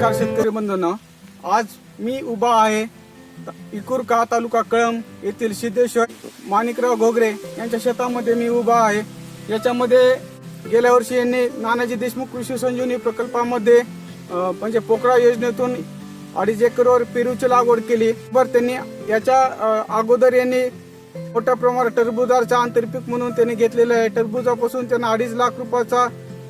नमस्कार शेतकरी बंधूंनो. आज मी उभा आहे इकुरका तालुका कळम येथील सिद्धेश्वर माणिकराव घोगरे यांच्या शेतामध्ये मी उभा आहे. याच्यामध्ये गेल्या वर्षी यांनी नानाजी देशमुख कृषी संजीवनी प्रकल्पामध्ये म्हणजे पोकळा योजनेतून अडीच एकरवर पेरूची लागवड केली. बरं त्यांनी याच्या अगोदर यांनी मोठ्या प्रमाणात टरबुजाचा आंतरपीक म्हणून त्यांनी घेतलेलं आहे. टरबुजापासून त्यांना अडीच लाख रुपयाचा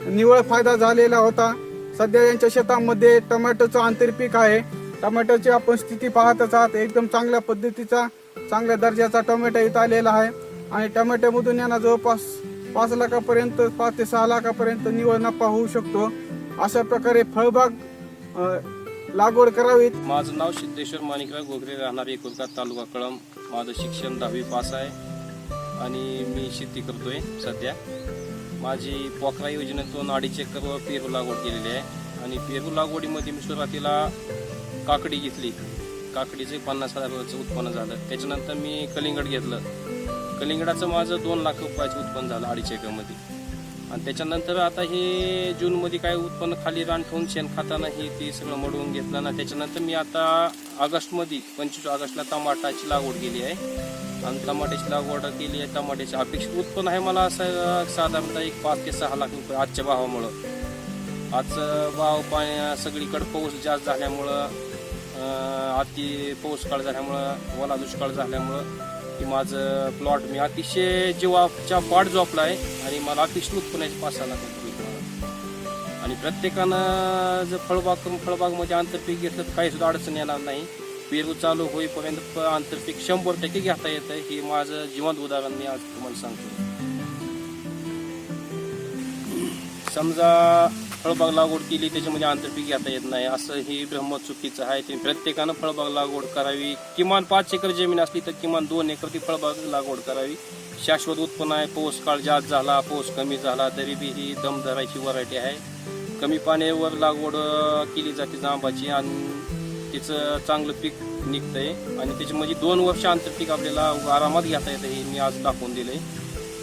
निव्वळ फायदा झालेला होता. सध्या यांच्या शेतामध्ये टोमॅटोचं आंतरपीक आहे. टोमॅटोची आपण स्थिती पाहतच आहात. एकदम चांगल्या पद्धतीचा चांगल्या दर्जाचा टोमॅटो इथं आलेला आहे. आणि टोमॅटोमधून यांना जवळपास पाच लाखापर्यंत पाच ते सहा लाखापर्यंत निव्वळ नफा होऊ शकतो. अशा प्रकारे फळबाग लागवड करावीत. माझं नाव सिद्धेश्वर माणिकराव गोगरे राहणार एकुलका तालुका कळम माझं शिक्षण दहावी पास आहे. आणि मी शेती करतोय सध्या. माझी पोखरा योजनेतून अडीच एकर पेरू लागवड केलेली आहे. आणि पेरू लागवडीमध्ये मी सुरुवातीला काकडी घेतली. काकडीचे पन्नास हजाराचं उत्पन्न झालं. त्याच्यानंतर मी कलिंगड घेतलं. कलिंगडाचं माझं दोन लाख रुपयाचं उत्पन्न झालं अडीच एकरमध्ये आणि त्याच्यानंतर आता हे जूनमध्ये काय उत्पन्न खाली रान ठेवून शेणखतानं हे ते सगळं मडवून घेतलं ना त्याच्यानंतर मी आता ऑगस्टमध्ये पंचवीस ऑगस्टला टमाटाची लागवड केली आहे. आणि टमाट्याची लागवड केली आहे टमाट्याचे अपेक्षित उत्पन्न आहे मला असं साधारणतः एक पाच ते सहा लाख रुपये आजच्या भावामुळं. आजचं भाव पाण्या सगळीकडे पाऊस जास्त झाल्यामुळं अति पाऊस काळ झाल्यामुळं ओला दुष्काळ झाल्यामुळं की माझं प्लॉट मी अतिशय जीवाच्या पाठ झोपला आहे आणि मला अतिशय उत्पन्नाचे पाच आला आणि प्रत्येकानं जर फळबाग फळबाग म्हणजे आंतरपीक घेतलं तर काही सुद्धा अडचण येणार नाही. पेरू चालू होईपर्यंत आंतरपीक शंभर टक्के घेता येतं हे माझं जिवंत उदाहरण मी आज तुम्हाला सांगतो. समजा फळबाग लागवड केली त्याच्यामध्ये आंतरपीक घेता येत नाही. असं ही ब्रह्म चुकीचं आहे. ते प्रत्येकानं फळबाग लागवड करावी. किमान पाच एकर जमीन असली तर किमान दोन एकर ती फळबाग लागवड करावी. शाश्वत उत्पन्न आहे. पाऊस काळ जास्त झाला पाऊस कमी झाला तरी बी ही दम धरायची व्हरायटी आहे. कमी पाण्यावर लागवड केली जाते जांबाची आणि तिचं चांगलं पीक निघतंय. आणि त्याच्यामध्ये दोन वर्ष आंतरपीक आपल्याला आरामात घेता येतं हे मी आज दाखवून दिलंय.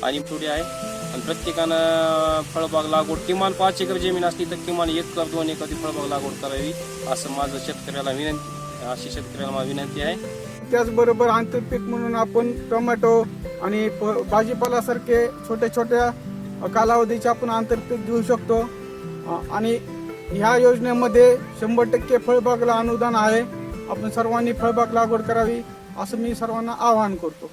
आणि पुढे आहे. आणि प्रत्येकानं फळबाग लागवड किमान पाच एकर जमीन असली तर किमान एक कर दोन एकर फळबाग लागवड करावी असं माझं शेतकऱ्याला विनंती अशी शेतकऱ्याला माझी विनंती आहे. त्याचबरोबर आंतरपीक म्हणून आपण टोमॅटो आणि प- भाजीपालासारखे छोट्या छोट्या कालावधीचे आपण आंतरपीक घेऊ शकतो. आणि ह्या योजनेमध्ये शंभर टक्के फळबागला अनुदान आहे. आपण सर्वांनी फळबाग लागवड करावी असं मी सर्वांना आवाहन करतो.